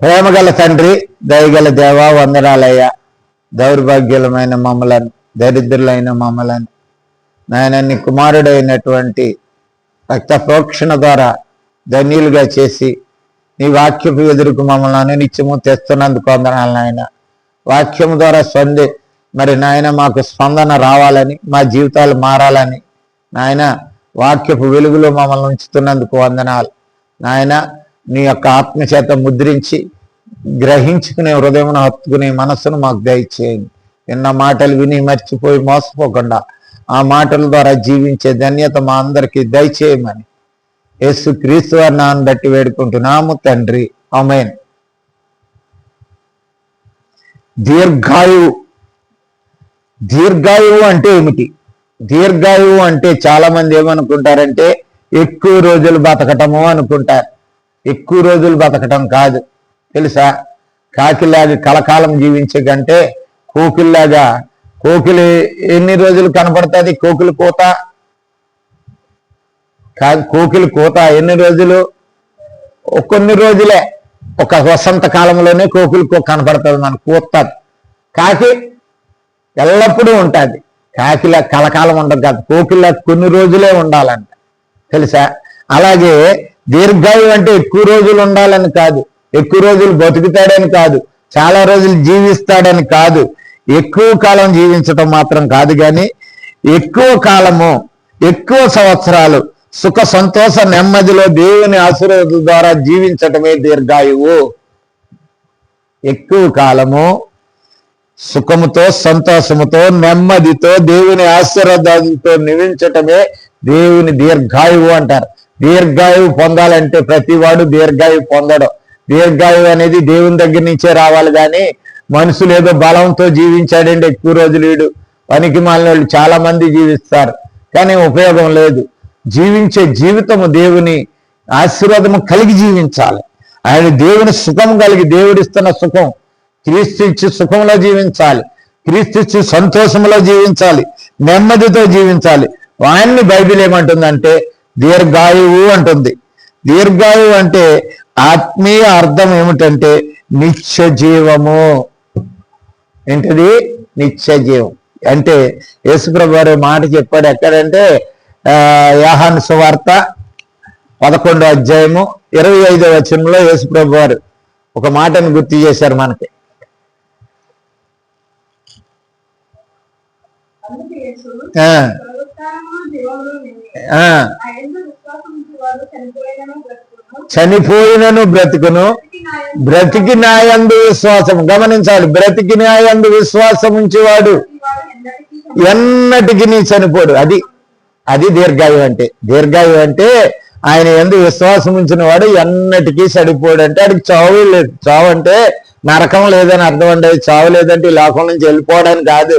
ప్రేమగల తండ్రి దయగల దేవా వందనాలయ్య. దౌర్భాగ్యులమైన మమ్మలను దరిద్రులైన మమ్మలను. నాయన నీ కుమారుడైనటువంటి రక్త ప్రోక్షణ ద్వారా ధన్యులుగా చేసి నీ వాక్యపు ఎదురుకు మమ్మల్ని నిత్యము తెస్తున్నందుకు వందనాలు నాయన. వాక్యము ద్వారా స్పంది మరి నాయన మాకు స్పందన రావాలని మా జీవితాలు మారాలని నాయన వాక్యపు వెలుగులో మమ్మల్ని ఉంచుతున్నందుకు వందనాలు. నాయన నీ యొక్క ఆత్మచేత ముద్రించి గ్రహించుకునే హృదయం హత్తుకునే మనస్సును మాకు దయచేయండి విన్న మాటలు విని మర్చిపోయి మోసపోకుండా ఆ మాటల ద్వారా జీవించే ధన్యత మా అందరికీ దయచేయమని యేసు క్రీస్తు వారి నాన్న బట్టి వేడుకుంటున్నాము తండ్రి. అమేన్ దీర్ఘాయువు. దీర్ఘాయువు అంటే ఏమిటి? దీర్ఘాయువు అంటే చాలా మంది ఏమనుకుంటారంటే ఎక్కువ రోజులు బతకటము అనుకుంటారు. ఎక్కువ రోజులు బతకటం కాదు. తెలుసా? కాకిలాగా కలకాలం జీవించే కంటే కోకిల్లాగా కోకిలి ఎన్ని రోజులు కనపడుతుంది? కోకిలి కోత. కాదు కోకిలి కోత ఎన్ని రోజులు? కొన్ని రోజులే. ఒక వసంత కాలంలోనే కోకిలి కో కనపడుతుంది మనకు కూస్తుంది కాకి ఎల్లప్పుడూ ఉంటుంది. కాకిలా కలకాలం ఉండదు కాదు. కోకిలా కొన్ని రోజులే ఉండాలంట. తెలుసా? అలాగే దీర్ఘాయు అంటే ఎక్కువ రోజులు ఉండాలని కాదు. ఎక్కువ రోజులు బతుకుతాడని కాదు. చాలా రోజులు జీవిస్తాడని కాదు. ఎక్కువ కాలం జీవించటం మాత్రం కాదు కానీ ఎక్కువ కాలము ఎక్కువ సంవత్సరాలు సుఖ సంతోష నెమ్మదిలో దేవుని ఆశీర్వాదం ద్వారా జీవించటమే దీర్ఘాయువు. ఎక్కువ కాలము సుఖముతో సంతోషముతో నెమ్మదితో దేవుని ఆశీర్వాదాలతో నివించటమే దేవుని దీర్ఘాయువు అంటారు. దీర్ఘాయువు పొందాలంటే ప్రతివాడు దీర్ఘాయువు పొందడం. దీర్ఘాయువు అనేది దేవుని దగ్గర నుంచే రావాలి కానీ మనుషులు ఏదో బలంతో జీవించాడండి ఎక్కువ రోజులు వీడు పనికి మాలిన చాలా మంది జీవిస్తారు. కానీ ఉపయోగం లేదు. జీవించే జీవితము దేవుని ఆశీర్వాదము కలిగి జీవించాలి. ఆయన దేవుని సుఖం కలిగి దేవుడిస్తున్న సుఖం క్రీస్తు ఇచ్చి సుఖంలో జీవించాలి. క్రీస్తు ఇచ్చి సంతోషంలో జీవించాలి. నెమ్మదితో జీవించాలి. వాణ్ణి బైబిల్ ఏమంటుందంటే దీర్ఘాయువు అంటుంది. దీర్ఘాయువు అంటే ఆత్మీయ అర్థం ఏమిటంటే నిత్య జీవము ఏంటిది? నిత్య జీవం అంటే యేసుప్రభు గారు మాట చెప్పాడు ఎక్కడంటే ఆ, యాహాను సువార్త పదకొండో అధ్యాయము ఇరవై ఐదో వచనంలో యేసుప్రభు వారు ఒక మాటను గుర్తు చేశారు మనకి. ఆ, ఆ, చనిపోయినను బ్రతుకును. బ్రతికి నాయందు విశ్వాసం గమనించాలి బ్రతికి నాయందు విశ్వాసం ఉంచేవాడు వాడు ఎన్నటికి నీ చనిపోడు. అది అది దీర్ఘాయు అంటే. దీర్ఘాయు అంటే ఆయన ఎందు విశ్వాసం ఉంచిన వాడు ఎన్నటికీ చనిపోడు అంటే ఆడికి చావు లేదు. చావు అంటే నరకం లేదని అర్థం అండి. చావు లేదంటే ఈ లోకం నుంచి వెళ్ళిపోవడానికి కాదు.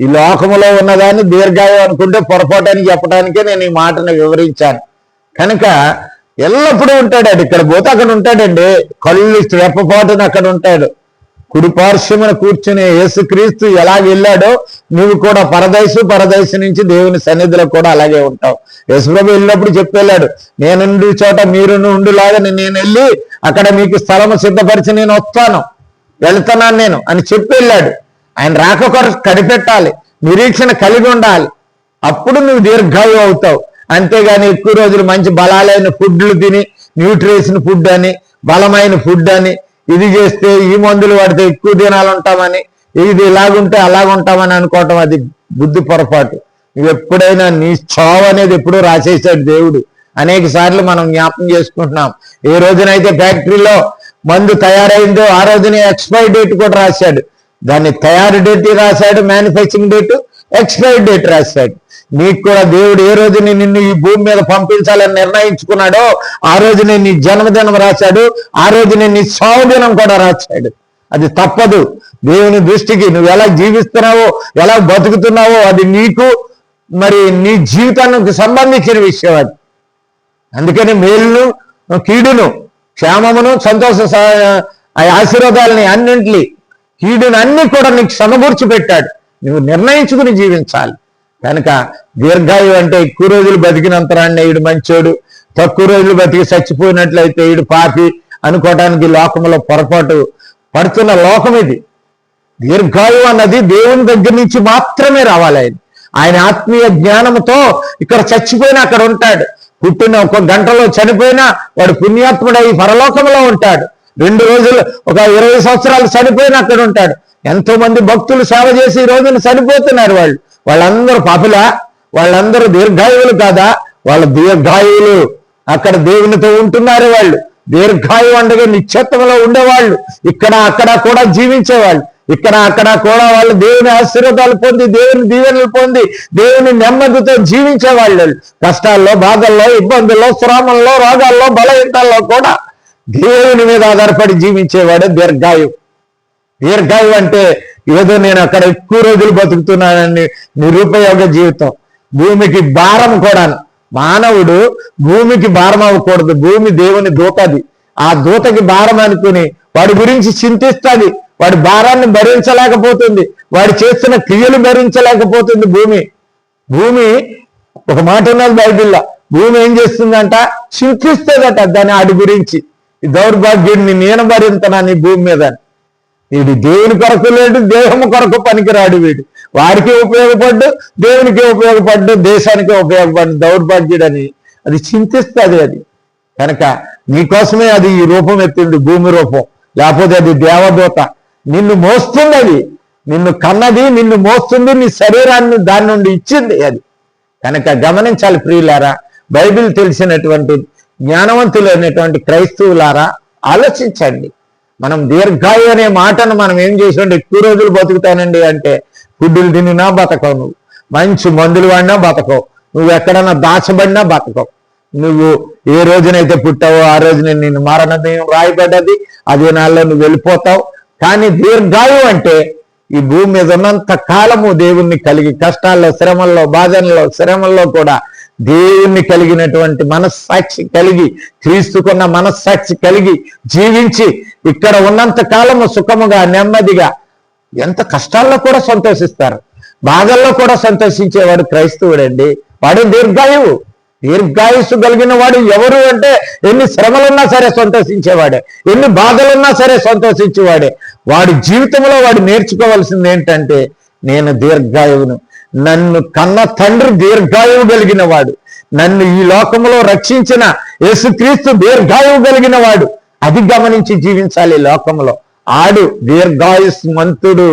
ఈ లోకములో ఉన్నదాన్ని దీర్ఘాయు అనుకుంటే పొరపాటని చెప్పడానికే నేను ఈ మాటను వివరించాను. కనుక ఎల్లప్పుడూ ఉంటాడు ఇక్కడ పోతే అక్కడ ఉంటాడండి. కళ్ళు రెప్పపాటును అక్కడ ఉంటాడు. కుడి పార్శ్వమున కూర్చుని యేసుక్రీస్తు ఎలా వెళ్ళాడో నువ్వు కూడా పరదైసు పరదైసు నుంచి దేవుని సన్నిధిలో కూడా అలాగే ఉంటావు. యేసుప్రభు వెళ్ళినప్పుడు చెప్పేళ్ళాడు నేను చోట మీరు ఉండులాగా నేను వెళ్ళి అక్కడ మీకు స్థలము సిద్ధపరిచి నేను వస్తాను. వెళ్తున్నాను నేను అని చెప్పి వెళ్ళాడు. ఆయన రాక కొరకు కనిపెట్టాలి నిరీక్షణ కలిగి ఉండాలి. అప్పుడు నువ్వు దీర్ఘాయు అవుతావు. అంతేగాని ఎక్కువ రోజులు మంచి బలాలైన ఫుడ్లు తిని న్యూట్రిషన్ ఫుడ్ అని బలమైన ఫుడ్ అని ఇది చేస్తే ఈ మందులు వాడితే ఎక్కువ దినాలు ఉంటామని ఇది ఇలాగుంటే అలాగుంటామని అనుకోవటం అది బుద్ధి పొరపాటు. నువ్వు ఎప్పుడైనా నీ చావు అనేది ఎప్పుడూ రాసేసాడు దేవుడు. అనేక సార్లు మనం జ్ఞాపకం చేసుకుంటున్నాం. ఏ రోజునైతే ఫ్యాక్టరీలో మందు తయారైందో ఆ రోజునే ఎక్స్పైరీ డేట్ కూడా రాశాడు. దాన్ని తయారు డేట్ రాశాడు మ్యానుఫ్యాక్చరింగ్ డేట్ ఎక్స్పైరీ డేట్ రాశాడు. నీకు కూడా దేవుడు ఏ రోజుని నిన్ను ఈ భూమి మీద పంపించాలని నిర్ణయించుకున్నాడో ఆ రోజునే నీ జన్మదినం రాశాడు ఆ రోజునే నీ సావు దినం కూడా రాశాడు. అది తప్పదు. దేవుని దృష్టికి నువ్వు ఎలా జీవిస్తున్నావో ఎలా బతుకుతున్నావో అది నీకు మరి నీ జీవితానికి సంబంధించిన విషయం అది. అందుకని మేలును కీడును క్షేమమును సంతోష ఆశీర్వాదాలని అన్నింటినీ కీడునన్నీ కూడా నీకు సమకూర్చి పెట్టాడు. నువ్వు నిర్ణయించుకుని జీవించాలి. కనుక దీర్ఘాయు అంటే ఎక్కువ రోజులు బతికినంతరాన్ని ఈడు మంచోడు. తక్కువ రోజులు బతికి చచ్చిపోయినట్లయితే ఈడు పాపి అనుకోవటానికి లోకంలో పొరపాటు పడుతున్న లోకం ఇది. దీర్ఘాయువు అన్నది దేవుని దగ్గర నుంచి మాత్రమే రావాలి ఆయన. ఆయన ఆత్మీయ జ్ఞానంతో ఇక్కడ చచ్చిపోయినా అక్కడ ఉంటాడు. పుట్టిన ఒక గంటలో చనిపోయినా వాడు పుణ్యాత్ముడై పరలోకంలో ఉంటాడు. రెండు రోజులు ఒక ఇరవై సంవత్సరాలు చనిపోయిన అక్కడ ఉంటాడు. ఎంతో మంది భక్తులు సేవ చేసి ఈ రోజున చనిపోతున్నారు వాళ్ళు. వాళ్ళందరూ పాపులా వాళ్ళందరూ దీర్ఘాయువులు కాదా? వాళ్ళ దీర్ఘాయువులు. అక్కడ దేవునితో ఉంటున్నారు వాళ్ళు. దీర్ఘాయు అండగా నిశ్చత్వంలో ఉండేవాళ్ళు. ఇక్కడ అక్కడ కూడా జీవించేవాళ్ళు. ఇక్కడ అక్కడ కూడా వాళ్ళు దేవుని ఆశీర్వాదాలు పొంది దేవుని దీవెనలు పొంది దేవుని నెమ్మదితో జీవించేవాళ్ళు. కష్టాల్లో బాధల్లో ఇబ్బందుల్లో శ్రమంలో రోగాల్లో బలహీనతల్లో కూడా దేవుని మీద ఆధారపడి జీవించేవాడు దీర్ఘాయు. దీర్ఘాయు అంటే ఏదో నేను అక్కడ ఎక్కువ రోజులు బతుకుతున్నానని నిరుపయోగ జీవితం. భూమికి భారం కూడా మానవుడు భూమికి భారం అవ్వకూడదు. భూమి దేవుని దూతది. ఆ దూతకి భారం అనుకుని వాడి గురించి చింతిస్తుంది. వాడి భారాన్ని భరించలేకపోతుంది. వాడు చేస్తున్న క్రియలు భరించలేకపోతుంది భూమి. భూమి ఒక మాట ఉన్నది బైబిల్లో. భూమి ఏం చేస్తుందంట? చింతిస్తుందట దాని వాడి గురించి. దౌర్భాగ్యుడిని నేను భరింతనా నీ భూమి మీద వీడు దేవుని కొరకు లేడు దేహము కొరకు పనికిరాడు వీడు. వారికి ఉపయోగపడ్డు దేవునికి ఉపయోగపడ్డు దేశానికి ఉపయోగపడ్డు దౌర్భాగ్యుడని అది చింతిస్తుంది అది. కనుక నీకోసమే అది ఈ రూపం ఎత్తింది భూమి రూపం. లేకపోతే అది దేవదూత. నిన్ను మోస్తుంది అది నిన్ను కన్నది నిన్ను మోస్తుంది నీ శరీరాన్ని దాని నుండి ఇచ్చింది అది. కనుక గమనించాలి ప్రియులారా బైబిల్ తెలిసినటువంటి జ్ఞానవంతులు అనేటువంటి క్రైస్తవులారా ఆలోచించండి. మనం దీర్ఘాయు అనే మాటను మనం ఏం చేసాం ఎక్కువ రోజులు బతుకుతానండి అంటే గుడ్డులు తినినా బతకవు నువ్వు. మంచి మందులు వాడినా బతకవు. నువ్వు ఎక్కడన్నా దాచబడినా బతకవు. నువ్వు ఏ రోజునైతే పుట్టావో ఆ రోజున నేను మరణదయం రాయబడ్డది. అదే నాళ్ళలో నువ్వు వెళ్ళిపోతావు. కానీ దీర్ఘాయు అంటే ఈ భూమి మీద ఉన్నంత కాలము దేవుణ్ణి కలిగి కష్టాల్లో శ్రమల్లో బాధనలో శ్రమల్లో కూడా దేవుణ్ణి కలిగినటువంటి మనస్సాక్షి కలిగి క్రీస్తుకున్న మనస్సాక్షి కలిగి జీవించి ఇక్కడ ఉన్నంత కాలము సుఖముగా నెమ్మదిగా ఎంత కష్టాల్లో కూడా సంతోషిస్తారు. బాధల్లో కూడా సంతోషించేవాడు క్రైస్తవుడండి. వాడు దీర్ఘాయువు. దీర్ఘాయుస్సు కలిగిన వాడు ఎవరు అంటే ఎన్ని శ్రమలున్నా సరే సంతోషించేవాడే ఎన్ని బాధలున్నా సరే సంతోషించేవాడే. వాడి జీవితంలో వాడు నేర్చుకోవాల్సింది ఏంటంటే నేను దీర్ఘాయువును. నన్ను కన్న తండ్రి దీర్ఘాయువు కలిగిన వాడు నన్ను ఈ లోకంలో రక్షించిన యేసుక్రీస్తు దీర్ఘాయువు కలిగిన వాడు అది గమనించి జీవించాలి లోకంలో. ఆడు దీర్ఘాయుస్మంతుడు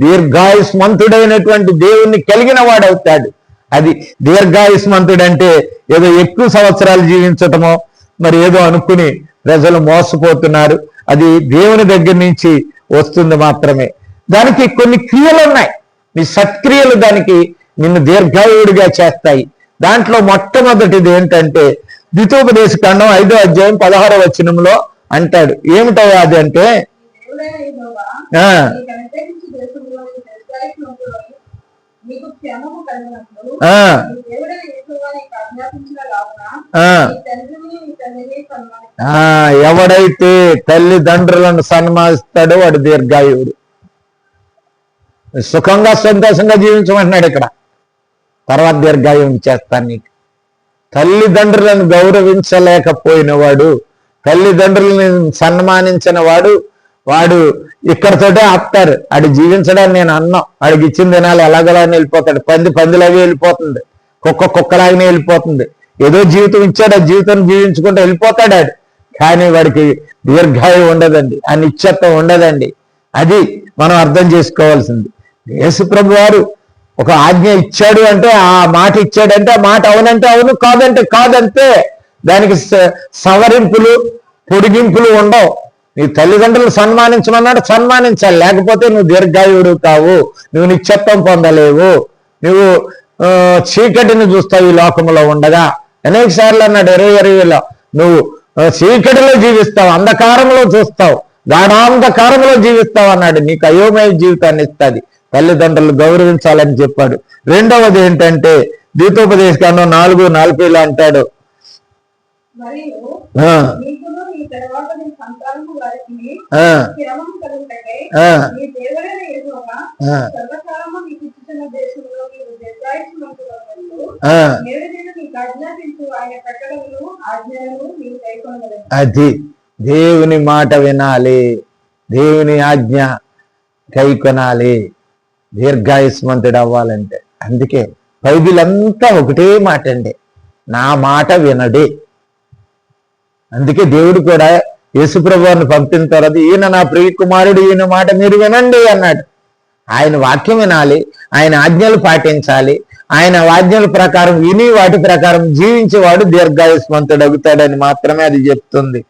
దీర్ఘాయుస్మంతుడైనటువంటి దేవుణ్ణి కలిగిన వాడవుతాడు అది దీర్ఘాయుస్మంతుడు అంటే ఏదో ఎక్కువ సంవత్సరాలు జీవించటమో మరి ఏదో అనుకుని ప్రజలు మోసపోతున్నారు. అది దేవుని దగ్గర నుంచి వస్తుంది మాత్రమే. దానికి కొన్ని క్రియలు ఉన్నాయి. నీ సత్క్రియలు దానికి నిన్ను దీర్ఘాయుడిగా చేస్తాయి. దాంట్లో మొట్టమొదటిది ఏంటంటే ద్వితోపదేశ ఖండం ఐదో అధ్యాయం పదహారో వచనంలో అంటాడు. ఏమిటయ్యా అది అంటే? ఆ, ఆ, ఎవడైతే తల్లిదండ్రులను సన్మానిస్తాడో వాడు దీర్ఘాయువుడు సుఖంగా సంతోషంగా జీవించమంటున్నాడు ఇక్కడ. తర్వాత దీర్ఘాయువు చేస్తాను నీకు. తల్లిదండ్రులను గౌరవించలేకపోయిన వాడు తల్లిదండ్రులను సన్మానించిన వాడు వాడు ఇక్కడతోటే ఆపుతారు. ఆడు జీవించడానికి నేను అన్నం. ఆడికి ఇచ్చిన దినాలు ఎలాగోలాగానే వెళ్ళిపోతాడు. పంది పందిలాగే వెళ్ళిపోతుంది. కుక్క కుక్కలాగానే వెళ్ళిపోతుంది. ఏదో జీవితం ఇచ్చాడు ఆ జీవితం జీవించుకుంటూ వెళ్ళిపోతాడు ఆడు. కానీ వాడికి దీర్ఘాయు ఉండదండి. ఆ నిశ్చత్వం ఉండదండి. అది మనం అర్థం చేసుకోవాల్సింది. యేసుప్రభు వారు ఒక ఆజ్ఞ ఇచ్చాడు అంటే ఆ మాట ఇచ్చాడంటే ఆ మాట అవునంటే అవును కాదంటే కాదంతే దానికి సవరింపులు పొడిగింపులు ఉండవు. నీ తల్లిదండ్రులు సన్మానించమన్నాడు సన్మానించాలి. లేకపోతే నువ్వు దీర్ఘాయుడు కావు. నువ్వు నిశ్చత్వం పొందలేవు. నువ్వు చీకటిని చూస్తావు ఈ లోకంలో ఉండగా. అనేక సార్లు అన్నాడు ఇరవై ఇరవైలో నువ్వు చీకటిలో జీవిస్తావు అంధకారంలో చూస్తావు. గాఢాంధకారంలో జీవిస్తావు అన్నాడు. నీకు అయోమయ జీవితాన్ని ఇస్తుంది. తల్లిదండ్రులు గౌరవించాలని చెప్పాడు. రెండవది ఏంటంటే ద్వితోపదేశకాండం నాలుగు నలభైలో అంటాడు. అది దేవుని మాట వినాలి. దేవుని ఆజ్ఞ కై కొనాలి దీర్ఘాయుష్మంతుడు అవ్వాలంటే అందుకే బైబిల్ అంతా ఒకటే మాట అండి నా మాట వినడి. అందుకే దేవుడు కూడా యేసుప్రభువాన్ని పంపిన తర్వాత ఈయన నా ప్రియ కుమారుడు ఈయన మాట మీరు వినండి అన్నాడు. ఆయన వాక్యం వినాలి ఆయన ఆజ్ఞలు పాటించాలి ఆయన ఆజ్ఞల ప్రకారం విని వాటి ప్రకారం జీవించేవాడు దీర్ఘాయుష్మంతుడు అవుతాడని మాత్రమే అది చెప్తుంది.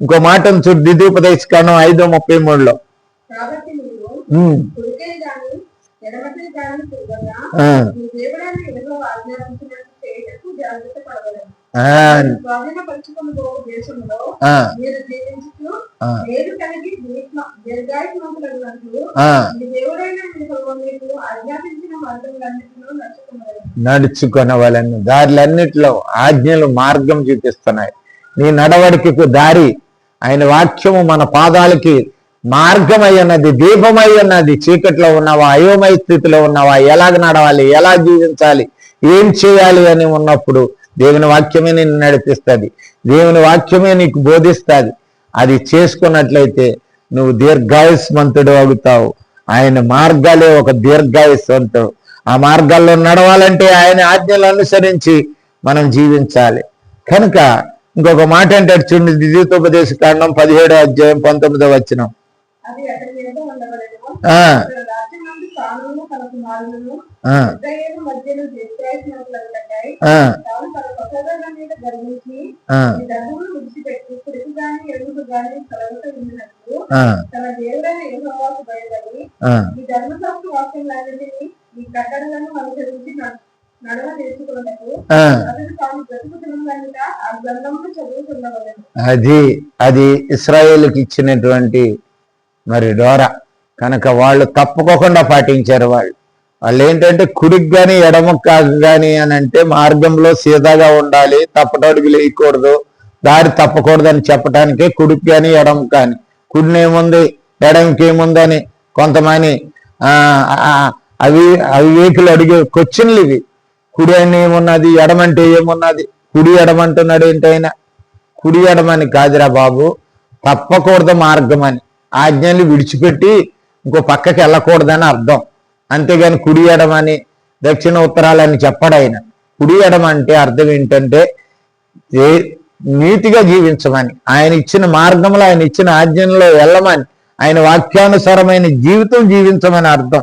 ఇంకో మాట చూడు ద్వితీయోపదేశకాండం ఐదో ముప్పై మూడులో. నడుచుకొనవలను. దారులన్నిటిలో ఆజ్ఞలు మార్గం చూపిస్తున్నాయి. నీ నడవడికకు దారి. ఆయన వాక్యము మన పాదాలకి మార్గమై ఉన్నది దీపమై ఉన్నది చీకట్లో ఉన్నావా అయోమయ స్థితిలో ఉన్నావా ఎలాగ నడవాలి ఎలా జీవించాలి ఏం చేయాలి అని ఉన్నప్పుడు దేవుని వాక్యమే నిన్ను నడిపిస్తుంది. దేవుని వాక్యమే నీకు బోధిస్తుంది. అది చేసుకున్నట్లయితే నువ్వు దీర్ఘాయుష్మంతుడు అవుతావు. ఆయన మార్గాలే ఒక దీర్ఘాయుష్మంతుడు. ఆ మార్గాల్లో నడవాలంటే ఆయన ఆజ్ఞలు అనుసరించి మనం జీవించాలి. కనుక ఇంకొక మాట అంటాడు చూడండి ద్వితీయోపదేశ కాండం పదిహేడో అధ్యాయం పంతొమ్మిదో వచ్చినాం అది అది ఇస్రాయేల్కి ఇచ్చినటువంటి మరి డోర. కనుక వాళ్ళు తప్పుకోకుండా పాటించారు వాళ్ళు. వాళ్ళు ఏంటంటే కుడికి కానీ ఎడమకు కాకు కానీ అని అంటే మార్గంలో సీదాగా ఉండాలి తప్పటడుగులు లేయకూడదు దారి తప్పకూడదు అని చెప్పడానికే కుడికి కానీ ఎడమ కానీ కుడినేముంది ఏముంది? ఏముంది అని కొంతమంది ఆ, అవి అవివేకులు అడిగే క్వశ్చన్లు ఇవి. కుడి అని ఏమున్నది? ఎడమంటే ఏమున్నది? కుడి ఎడమంటున్నాడు ఏంటైనా కుడి ఎడమని కాదురా బాబు. తప్పకూడదు మార్గం అని ఆజ్ఞలు విడిచిపెట్టి ఇంకో పక్కకి వెళ్ళకూడదని అర్థం. అంతేగాని కుడి ఎడమని దక్షిణ ఉత్తరాలని చెప్పడు ఆయన. కుడి ఎడమ అంటే అర్థం ఏంటంటే ఏ నీతిగా జీవించమని ఆయన ఇచ్చిన మార్గంలో ఆయన ఇచ్చిన ఆజ్ఞలో వెళ్ళమని ఆయన వాక్యానుసారమైన జీవితం జీవించమని అర్థం.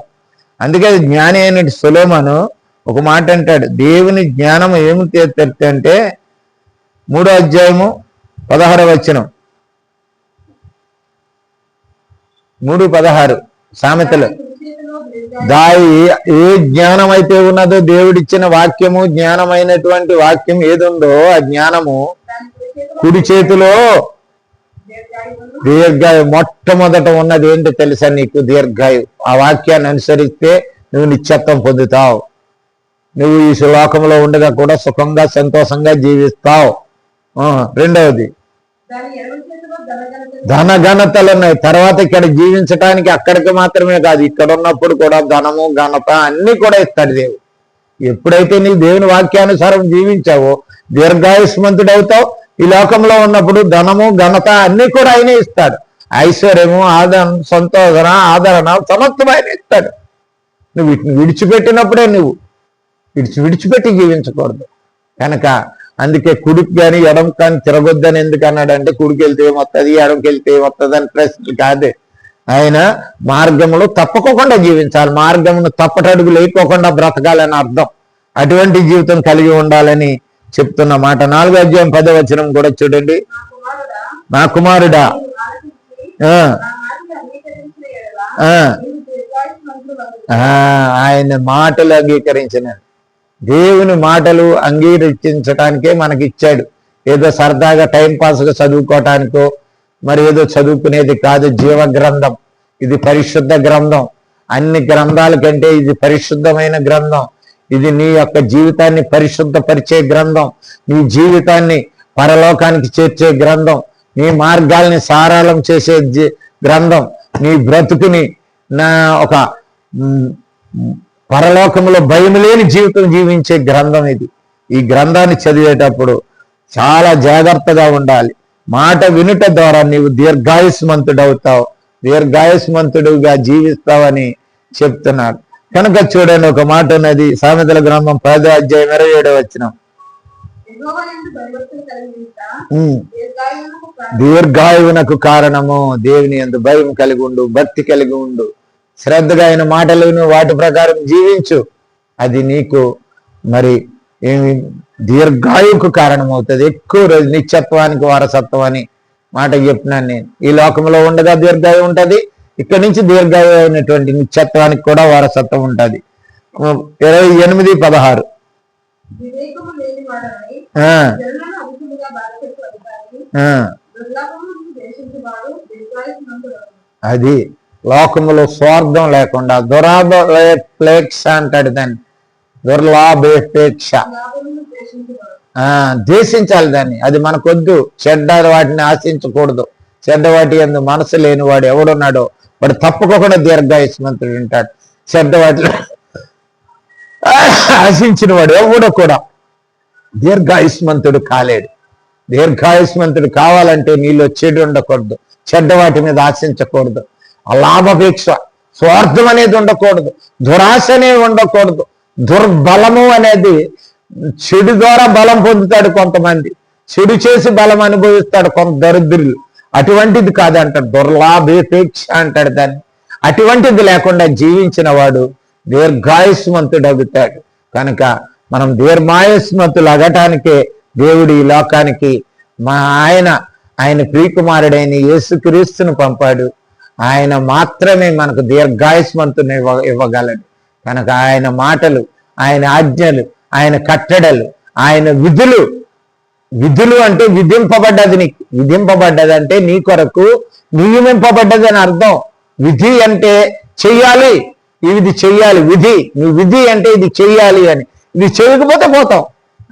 అందుకే జ్ఞాని అయిన సులోమను ఒక మాట అంటాడు దేవుని జ్ఞానం ఏమి తెస్తే అంటే మూడో అధ్యాయము పదహారు వచనం. మూడు పదహారు సామెతలు. దాయి ఏ జ్ఞానం అయితే ఉన్నదో దేవుడిచ్చిన వాక్యము జ్ఞానమైనటువంటి వాక్యం ఏదుందో ఆ జ్ఞానము కుడి చేతిలో దీర్ఘాయు మొట్టమొదట ఉన్నది ఏంటో తెలుసా నీకు? దీర్ఘాయు. ఆ వాక్యాన్ని అనుసరిస్తే నువ్వు నిత్యత్వం పొందుతావు. నువ్వు ఈ శ్లోకంలో ఉండగా కూడా సుఖంగా సంతోషంగా జీవిస్తావు. రెండవది. ధన ఘనతలు ఉన్నాయి. తర్వాత ఇక్కడ జీవించటానికి అక్కడికి మాత్రమే కాదు ఇక్కడ ఉన్నప్పుడు కూడా ధనము ఘనత అన్ని కూడా ఇస్తాడు దేవుడు. ఎప్పుడైతే నీ దేవుని వాక్యానుసారం జీవించావో దీర్ఘాయుష్మంతుడు అవుతావు. ఈ లోకంలో ఉన్నప్పుడు ధనము ఘనత అన్ని కూడా ఆయనే ఇస్తాడు. ఐశ్వర్యము ఆదరణ సంతోషణ ఆదరణ సమత్వం ఆయన ఇస్తాడు. నువ్వు వీటిని విడిచిపెట్టినప్పుడే నువ్వు విడిచి విడిచిపెట్టి జీవించకూడదు. కనుక అందుకే కుడికి కానీ ఎడం కానీ తిరగొద్దని ఎందుకు అన్నాడంటే కుడికి వెళ్తే ఏమొస్తుంది ఎడంకి వెళ్తే ఏమొస్తుంది అని ప్రశ్న కాదే. ఆయన మార్గంలో తప్పకోకుండా జీవించాలి. మార్గమును తప్పటడుగు లేకోకుండా బ్రతకాలని అర్థం. అటువంటి జీవితం కలిగి ఉండాలని చెప్తున్న మాట. నాలుగో అధ్యాయం పదవచనం కూడా చూడండి. నా కుమారుడా ఆ, ఆ, ఆయన మాటలు అంగీకరించిన దేవుని మాటలు అంగీకరించడానికే మనకి ఇచ్చాడు ఏదో సరదాగా టైం పాస్గా చదువుకోవటానికో మరి ఏదో చదువుకునేది కాదు జీవ గ్రంథం ఇది పరిశుద్ధ గ్రంథం. అన్ని గ్రంథాల కంటే ఇది పరిశుద్ధమైన గ్రంథం. ఇది నీ యొక్క జీవితాన్ని పరిశుద్ధపరిచే గ్రంథం. నీ జీవితాన్ని పరలోకానికి చేర్చే గ్రంథం. నీ మార్గాల్ని సారాళం చేసే గ్రంథం. నీ బ్రతుకుని నా ఒక పరలోకంలో భయం లేని జీవితం జీవించే గ్రంథం ఇది. ఈ గ్రంథాన్ని చదివేటప్పుడు చాలా జాగ్రత్తగా ఉండాలి. మాట వినుట ద్వారా నీవు దీర్ఘాయుస్మంతుడవుతావు దీర్ఘాయుస్మంతుడుగా జీవిస్తావని చెప్తున్నాడు. కనుక చూడండి ఒక మాట ఉన్నది. సామెతల గ్రంథం పదో అధ్యాయం ఇరవై ఏడో వచ్చిన దీర్ఘాయువునకు దీర్ఘాయువునకు కారణము దేవుని ఎందు భయం కలిగి ఉండు భక్తి కలిగి ఉండు. శ్రద్ధగా ఆయన మాటలు విను, వాటి ప్రకారం జీవించు. అది నీకు మరి ఏమి దీర్ఘాయువుకు కారణమవుతుంది. ఎక్కువ రోజు నిత్యత్వానికి వారసత్వం అని మాట చెప్పినాను నేను. ఈ లోకంలో ఉండగా దీర్ఘాయు ఉంటది. ఇక్కడి నుంచి దీర్ఘాయు అయినటువంటి నిత్యత్వానికి కూడా వారసత్వం ఉంటది. ఇరవై ఎనిమిది పదహారు. అది లోకములో స్వార్థం లేకుండా దురాభేక్ష అంటాడు దాన్ని. దుర్లాభేక్ష ద్వేషించాలి దాన్ని. అది మనకొద్దు. చెడ్డ వాటిని ఆశించకూడదు. చెడ్డ వాటి ఎందు మనసు లేని వాడు ఎవడున్నాడో వాడు తప్పకుండా దీర్ఘాయుష్మంతుడు ఉంటాడు. చెడ్డ వాటి ఆశించిన వాడు ఎవడో కూడా దీర్ఘాయుష్మంతుడు కాలేడు. దీర్ఘాయుష్మంతుడు కావాలంటే నీళ్ళు చెడు ఉండకూడదు. చెడ్డ వాటి మీద ఆశించకూడదు. లాభాపేక్ష. స్వార్థం అనేది ఉండకూడదు. దురాశ అనేది ఉండకూడదు. దుర్బలము అనేది చెడు ద్వారా బలం పొందుతాడు కొంతమంది. చెడు చేసి బలం అనుభవిస్తాడు కొంత దరిద్రులు. అటువంటిది కాదంట దుర్లాభేపేక్ష అంటాడు దాన్ని. అటువంటిది లేకుండా జీవించిన వాడు దీర్ఘాయుస్మంతుడు అవుతాడు. కనుక మనం దీర్ఘాయుస్మంతులు అగటానికే దేవుడు ఈ లోకానికి మా ఆయన ఆయన ప్రియకుమారుడైన యేసుక్రీస్తును పంపాడు. ఆయన మాత్రమే మనకు దీర్ఘాయుష్మంతుని ఇవ్వ ఇవ్వగలడు. కనుక ఆయన మాటలు ఆయన ఆజ్ఞలు ఆయన కట్టడలు ఆయన విధులు విధులు అంటే విధింపబడ్డది నీకు విధింపబడ్డది అంటే నీ కొరకు నియమింపబడ్డది అని అర్థం. విధి అంటే చెయ్యాలి. ఇది చెయ్యాలి. విధి. నీ విధి అంటే ఇది చెయ్యాలి అని. ఇది చేయకపోతే పోతాం.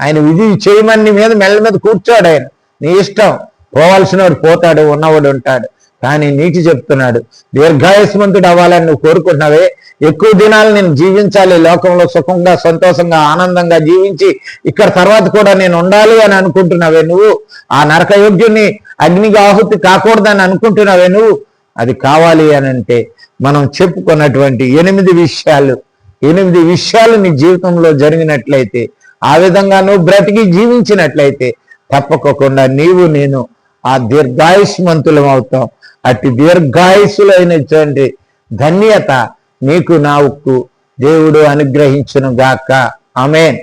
ఆయన విధి చేయమని మీద మెల్ల మీద కూర్చోడు ఆయన. నీ ఇష్టం. పోవాల్సిన వాడు పోతాడు ఉన్నవాడు ఉంటాడు. కానీ నీటి చెప్తున్నాడు. దీర్ఘాయుస్మంతుడు అవ్వాలని నువ్వు కోరుకుంటున్నావే? ఎక్కువ దినాలు నేను జీవించాలి. లోకంలో సుఖంగా సంతోషంగా ఆనందంగా జీవించి ఇక్కడ తర్వాత కూడా నేను ఉండాలి అని అనుకుంటున్నావే నువ్వు? ఆ నరకయోగ్యుని అగ్నికి ఆహుతి కాకూడదని అనుకుంటున్నావే నువ్వు? అది కావాలి అని అంటే మనం చెప్పుకున్నటువంటి ఎనిమిది విషయాలు. ఎనిమిది విషయాలు నీ జీవితంలో జరిగినట్లయితే ఆ విధంగా నువ్వు బ్రతికి జీవించినట్లయితే తప్పకుండా నీవు నేను ఆ దీర్ఘాయుష్మంతులం అవుతాం. అట్టి దీర్ఘాయుసులైనటువంటి ధన్యత నీకు నాకు దేవుడు అనుగ్రహించును గాక ఆమెన్.